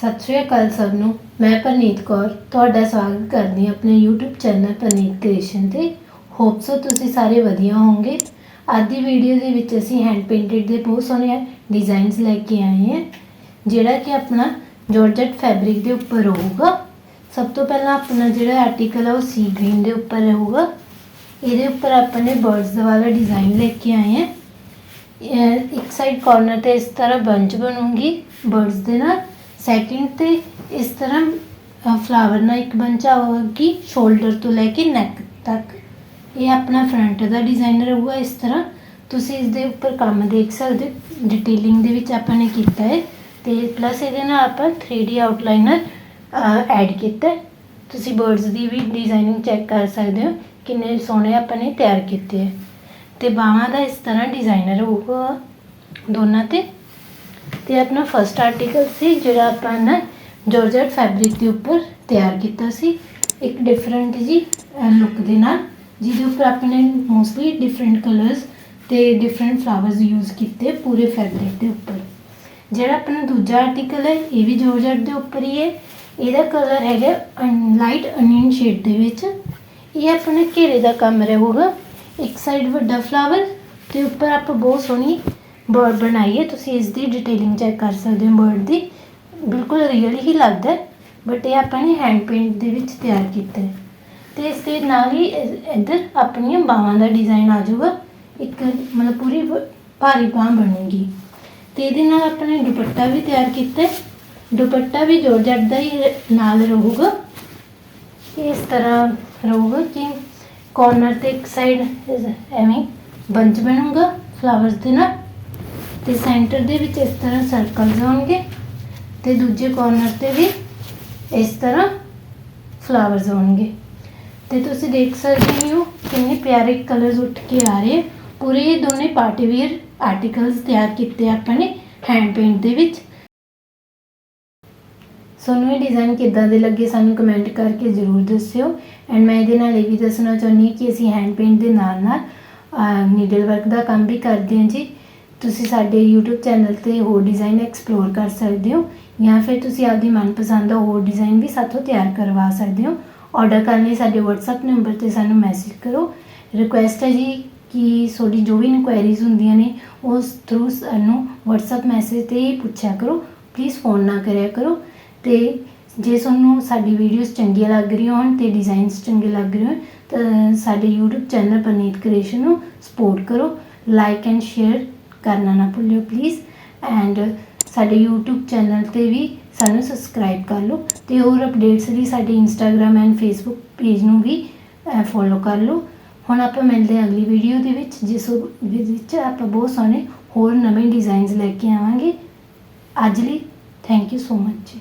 ਸਤਿ ਸ਼੍ਰੀ ਅਕਾਲ ਸਭ ਨੂੰ। ਮੈਂ ਪਰਨੀਤ ਕੌਰ, ਤੁਹਾਡਾ ਸਵਾਗਤ ਕਰਦੀ ਹਾਂ ਆਪਣੇ YouTube ਚੈਨਲ ਪਰਨੀਤ ਕ੍ਰੀਏਸ਼ਨ ਤੇ। ਹੋਪ ਸੋ ਤੁਸੀਂ ਸਾਰੇ ਵਧੀਆ ਹੋਵੋਗੇ। ਅੱਜ ਦੀ ਵੀਡੀਓ ਦੇ ਵਿੱਚ ਅਸੀਂ ਹੈਂਡ ਪੇਂਟਡ ਦੇ ਬਹੁਤ ਸੋਹਣੇ ਡਿਜ਼ਾਈਨਸ ਲੈ ਕੇ ਆਏ ਹਾਂ, ਜਿਹੜਾ ਕਿ ਆਪਣਾ ਜਾਰਜਟ ਫੈਬਰਿਕ ਦੇ ਉੱਪਰ ਹੋਊਗਾ। ਸਭ ਤੋਂ ਪਹਿਲਾਂ ਆਪਣਾ ਜਿਹੜਾ ਆਰਟੀਕਲ ਹੈ ਉਹ ਸੀ ਗ੍ਰੀਨ ਦੇ ਉੱਪਰ ਰਹੂਗਾ ਇਹਦੇ ਉੱਪਰ ਆਪਾਂ ਨੇ ਬਰਡਸ ਦਾ ਵਾਲਾ ਡਿਜ਼ਾਈਨ ਲੈ ਕੇ ਆਏ ਹਾਂ। ਇੱਕ ਸਾਈਡ ਕਾਰਨਰ ਤੇ ਇਸ ਤਰ੍ਹਾਂ ਬੰਚ ਬਣੂਗੀ ਬਰਡਸ ਦੇ ਨਾਲ। ਸੈਕਿੰਡ ਤੇ ਇਸ ਤਰ੍ਹਾਂ ਫਲਾਵਰ ਨਾਲ ਇੱਕ ਬੰਚ ਆਵੇਗੀ ਸ਼ੋਲਡਰ ਤੋਂ ਲੈ ਕੇ ਨੈਕ ਤੱਕ। ਇਹ ਆਪਣਾ ਫਰੰਟ ਦਾ ਡਿਜ਼ਾਈਨ ਰਹੂਗਾ ਇਸ ਤਰ੍ਹਾਂ। ਤੁਸੀਂ ਇਸ ਦੇ ਉੱਪਰ ਕੰਮ ਦੇਖ ਸਕਦੇ ਹੋ। ਡਿਟੇਲਿੰਗ ਦੇ ਵਿੱਚ ਆਪਾਂ ਨੇ ਕੀਤਾ ਹੈ। ਤੇ ਪਲੱਸ ਇਹਦੇ ਨਾਲ ਆਪਾਂ 3D ਆਊਟਲਾਈਨਰ ਐਡ ਕੀਤਾ ਤੁਸੀਂ ਬਰਡਸ ਦੀ ਵੀ ਡਿਜ਼ਾਈਨਿੰਗ ਚੈੱਕ ਕਰ ਸਕਦੇ ਹੋ, ਕਿੰਨੇ ਸੋਹਣੇ ਆਪਾਂ ਨੇ ਤਿਆਰ ਕੀਤੇ ਹੈ। ਤੇ ਬਾਹਾਂ ਦਾ ਇਸ ਤਰ੍ਹਾਂ ਡਿਜ਼ਾਈਨਰ ਹੋਊਗਾ, ਦੋਨਾਂ ਤੇ। ਤੇ ਆਪਣਾ ਫਰਸਟ ਆਰਟੀਕਲ ਸੀ, ਜਿਹੜਾ ਆਪਾਂ ਨਾ ਜਾਰਜਟ ਫੈਬਰਿਕ ਦੇ ਉੱਪਰ ਤਿਆਰ ਕੀਤਾ ਸੀ। ਇੱਕ ਡਿਫਰੈਂਟ ਜੀ ਲੁੱਕ ਦੇ ਨਾਲ, ਜਿਹਦੇ ਉੱਪਰ ਆਪਾਂ ਨੇ ਮੋਸਟਲੀ ਡਿਫਰੈਂਟ ਕਲਰਸ ਤੇ ਡਿਫਰੈਂਟ ਫਲਾਵਰਸ ਯੂਜ਼ ਕੀਤੇ ਪੂਰੇ ਫੈਬਰਿਕ ਦੇ ਉੱਪਰ। ਜਿਹੜਾ ਆਪਣਾ ਦੂਜਾ ਆਰਟੀਕਲ ਹੈ, ਇਹ ਵੀ ਜਾਰਜਟ ਦੇ ਉੱਪਰ ਹੀ ਹੈ। ਇਹਦਾ ਕਲਰ ਹੈਗਾ ਲਾਈਟ ਅਨੀਅਨ ਸ਼ੇਡ ਦੇ ਵਿੱਚ। ਇਹ ਆਪਣੇ ਘੇਰੇ ਦਾ ਕੰਮ ਰਹੂਗਾ। ਇੱਕ ਸਾਈਡ ਵੱਡਾ ਫਲਾਵਰ ਤੇ ਉੱਪਰ ਆਪਾਂ ਬਹੁਤ ਸੋਹਣੀ ਬਰਡ ਬਣਾਈਏ, ਤੁਸੀਂ ਇਸ ਦੀ ਡਿਟੇਲਿੰਗ ਚੈੱਕ ਕਰ ਸਕਦੇ ਹੋ ਬਰਡ ਦੀ। ਬਿਲਕੁਲ ਰੀਅਲ ਹੀ ਲੱਗਦਾ ਬਟ ਇਹ ਆਪਾਂ ਨੇ ਹੈਂਡ ਪੇਂਟ ਦੇ ਵਿੱਚ ਤਿਆਰ ਕੀਤਾ ਹੈ। ਤੇ ਇਸ ਦੇ ਨਾਲ ਹੀ ਇੱਧਰ ਆਪਣੀਆਂ ਬਾਹਾਂ ਦਾ ਡਿਜ਼ਾਈਨ ਆ ਜਾਊਗਾ। ਇੱਕ ਮਤਲਬ ਪੂਰੀ ਭਾਰੀ ਬਾਂਹ ਬਣੇਗੀ। ਤੇ ਇਹਦੇ ਨਾਲ ਆਪਣੇ ਦੁਪੱਟਾ ਵੀ ਤਿਆਰ ਕੀਤਾ ਦੁਪੱਟਾ ਵੀ ਜੋਰਜੱਟ ਦਾ ਹੀ ਰ- ਨਾਲ ਰਹੂਗਾ। ਇਸ ਤਰ੍ਹਾਂ ਰਹੂਗਾ ਕਿ ਕੋਰਨਰ ਤੇ ਇੱਕ ਸਾਈਡ ਐਵੇਂ ਬੰਚ ਬਣੂਗਾ ਫਲਾਵਰਸ ਦੇ ਨਾਲ। ਤੇ ਸੈਂਟਰ ਦੇ ਵਿੱਚ ਇਸ ਤਰ੍ਹਾਂ ਸਰਕਲਸ ਹੋਣਗੇ ਤੇ ਦੂਜੇ ਕੋਰਨਰ ਤੇ ਵੀ ਇਸ ਤਰ੍ਹਾਂ ਫਲਾਵਰਸ ਹੋਣਗੇ। ਤੇ ਤੁਸੀਂ ਦੇਖ ਸਕਦੇ ਹੋ ਕਿੰਨੇ ਪਿਆਰੇ ਕਲਰਸ ਉੱਠ ਕੇ ਆ ਰਹੇ ਪੂਰੇ ਇਹ ਦੋਨੇ ਪਾਰਟੀ ਵੇਅਰ ਆਰਟੀਕਲਸ ਤਿਆਰ ਕੀਤੇ ਆਪਾਂ ਨੇ ਹੈਂਡ ਪੇਂਟ ਦੇ ਵਿੱਚ। ਸਾਨੂੰ ਇਹ ਡਿਜ਼ਾਈਨ ਕਿੱਦਾਂ ਦੇ ਲੱਗੇ ਸਾਨੂੰ ਕਮੈਂਟ ਕਰਕੇ ਜ਼ਰੂਰ ਦੱਸਿਓ। ਐਂਡ ਮੈਂ ਇਹਦੇ ਨਾਲ ਇਹ ਵੀ ਦੱਸਣਾ ਚਾਹੁੰਦੀ ਹਾਂ ਕਿ ਅਸੀਂ ਹੈਂਡ ਪੇਂਟ ਦੇ ਨਾਲ ਨਾਲ ਨੀਡਲ ਵਰਕ ਦਾ ਕੰਮ ਵੀ ਕਰਦੇ ਹਾਂ ਜੀ। ਤੁਸੀਂ ਸਾਡੇ YouTube ਚੈਨਲ ਤੇ ਹੋਰ ਡਿਜ਼ਾਈਨ ਐਕਸਪਲੋਰ ਕਰ ਸਕਦੇ ਹੋ ਜਾਂ ਫਿਰ ਤੁਸੀਂ ਆਪਦੀ ਮਨਪਸੰਦ ਦਾ ਹੋਰ ਡਿਜ਼ਾਈਨ ਵੀ ਸਾਥੋਂ ਤਿਆਰ ਕਰਵਾ ਸਕਦੇ ਹੋ। ਆਰਡਰ ਕਰਨ ਲਈ ਸਾਡੇ WhatsApp ਨੰਬਰ ਤੇ ਸਾਨੂੰ ਮੈਸੇਜ ਕਰੋ। ਰਿਕੁਐਸਟ ਹੈ ਜੀ ਕਿ ਤੁਹਾਡੀ ਜੋ ਵੀ ਇਨਕੁਆਇਰੀਜ਼ ਹੁੰਦੀਆਂ ਨੇ, ਉਸ ਥਰੂ ਸਾਨੂੰ WhatsApp ਮੈਸੇਜ ਤੇ ਹੀ ਪੁੱਛਿਆ ਕਰੋ। ਪਲੀਜ਼ ਫੋਨ ਨਾ ਕਰਿਆ ਕਰੋ। ਤੇ ਜੇ ਤੁਹਾਨੂੰ ਸਾਡੀ ਵੀਡੀਓਜ਼ ਚੰਗੀਆਂ ਲੱਗ ਰਹੀਆਂ ਹੋਣ ਤੇ ਡਿਜ਼ਾਈਨਸ ਚੰਗੇ ਲੱਗ ਰਹੇ ਹੋਣ, ਤਾਂ ਸਾਡੇ YouTube ਚੈਨਲ ਪਰਨੀਤ ਕ੍ਰੀਏਸ਼ਨ ਨੂੰ ਸਪੋਰਟ ਕਰੋ। ਲਾਈਕ ਐਂਡ ਸ਼ੇਅਰ ਕਰਨਾ ਨਾ ਭੁੱਲਿਓ ਪਲੀਜ਼ ਐਂਡ ਸਾਡੇ YouTube ਚੈਨਲ ਤੇ ਵੀ ਸਾਨੂੰ ਸਬਸਕ੍ਰਾਈਬ ਕਰ ਲਓ ਤੇ ਹੋਰ ਅਪਡੇਟਸ ਲਈ ਸਾਡੇ Instagram ਐਂਡ Facebook ਪੇਜ ਨੂੰ ਵੀ ਫੋਲੋ ਕਰ ਲਓ। ਹੁਣ ਆਪਾਂ ਮਿਲਦੇ ਹਾਂ ਅਗਲੀ ਵੀਡੀਓ ਦੇ ਵਿੱਚ, ਜਿਸ ਵਿੱਚ ਆਪਾਂ ਬਹੁਤ ਸੋਹਣੇ ਹੋਰ ਨਵੇਂ ਡਿਜ਼ਾਈਨਸ ਲੈ ਕੇ ਆਵਾਂਗੇ। ਅੱਜ ਲਈ ਥੈਂਕ ਯੂ ਸੋ ਮਚ ਜੀ।